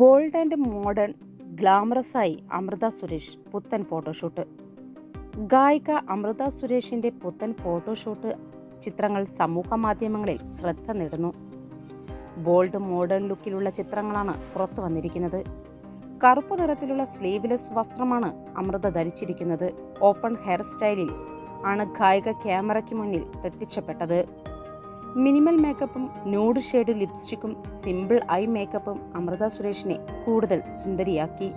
Bold and modern ഗ്ലാമറസായി അമൃത സുരേഷ് പുത്തൻ photoshoot. ഗായിക അമൃത സുരേഷിന്റെ പുത്തൻ ഫോട്ടോഷൂട്ട് ചിത്രങ്ങൾ സമൂഹ മാധ്യമങ്ങളിൽ ശ്രദ്ധ നേടുന്നു. ബോൾഡ് മോഡേൺ ലുക്കിലുള്ള ചിത്രങ്ങളാണ് പുറത്തു വന്നിരിക്കുന്നത്. കറുപ്പ് നിറത്തിലുള്ള സ്ലീവ്ലെസ് വസ്ത്രമാണ് അമൃത ധരിച്ചിരിക്കുന്നത്. ഓപ്പൺ ഹെയർ സ്റ്റൈലിൽ ആണ് ഗായിക ക്യാമറയ്ക്ക് മുന്നിൽ പ്രത്യക്ഷപ്പെട്ടത്. മിനിമൽ മേക്കപ്പും ന്യൂഡ് ഷെയ്ഡ് ലിപ്സ്റ്റിക്കും സിമ്പിൾ ഐ മേക്കപ്പും അമൃത സുരേഷിനെ കൂടുതൽ സുന്ദരിയാക്കി.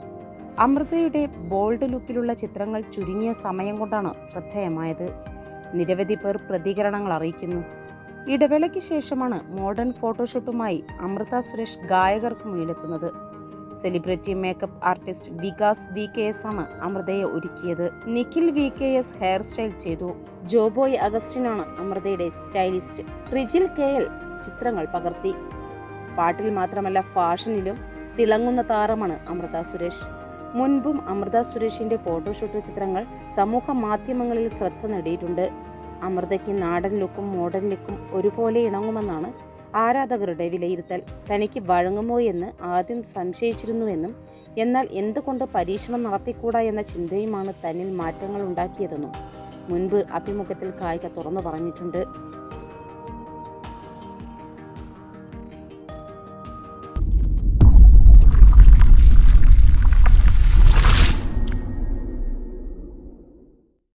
അമൃതയുടെ ബോൾഡ് ലുക്കിലുള്ള ചിത്രങ്ങൾ ചുരുങ്ങിയ സമയം കൊണ്ടാണ് ശ്രദ്ധേയമായത്. നിരവധി പേർ പ്രതികരണങ്ങൾ അറിയിക്കുന്നു. ഇടവേളയ്ക്ക് ശേഷമാണ് മോഡേൺ ഫോട്ടോഷൂട്ടുമായി അമൃത സുരേഷ് ഗായകർക്ക് മുന്നിലെത്തുന്നത്. Celebrity makeup artist Vikas V K S ആണ് അമൃതയെ ഒരുക്കിയത്. Nikhil V K S hair style ചെയ്തു. ജോബോയ് അഗസ്റ്റിനാണ് അമൃതയുടെ സ്റ്റൈലിസ്റ്റ്. റിജിൽ കെ എൽ ചിത്രങ്ങൾ പകർത്തി. പാട്ടിൽ മാത്രമല്ല ഫാഷനിലും തിളങ്ങുന്ന താരമാണ് അമൃത സുരേഷ്. മുൻപും അമൃത സുരേഷിന്റെ ഫോട്ടോഷൂട്ട് ചിത്രങ്ങൾ സമൂഹ മാധ്യമങ്ങളിൽ ശ്രദ്ധ നേടിയിട്ടുണ്ട്. അമൃതയ്ക്ക് നാടൻ ലുക്കും മോഡേൺ ലുക്കും ഒരുപോലെ ഇണങ്ങുമെന്നാണ് ആരാധകരുടെ വിലയിരുത്തൽ. തനിക്ക് വഴങ്ങുമോ എന്ന് ആദ്യം സംശയിച്ചിരുന്നുവെന്നും എന്നാൽ എന്തുകൊണ്ട് പരീക്ഷണം നടത്തിക്കൂടാ എന്ന ചിന്തയുമാണ് തന്നിൽ മാറ്റങ്ങൾ ഉണ്ടാക്കിയതെന്നും മുൻപ് അഭിമുഖത്തിൽ കായിക തുറന്നു പറഞ്ഞിട്ടുണ്ട്.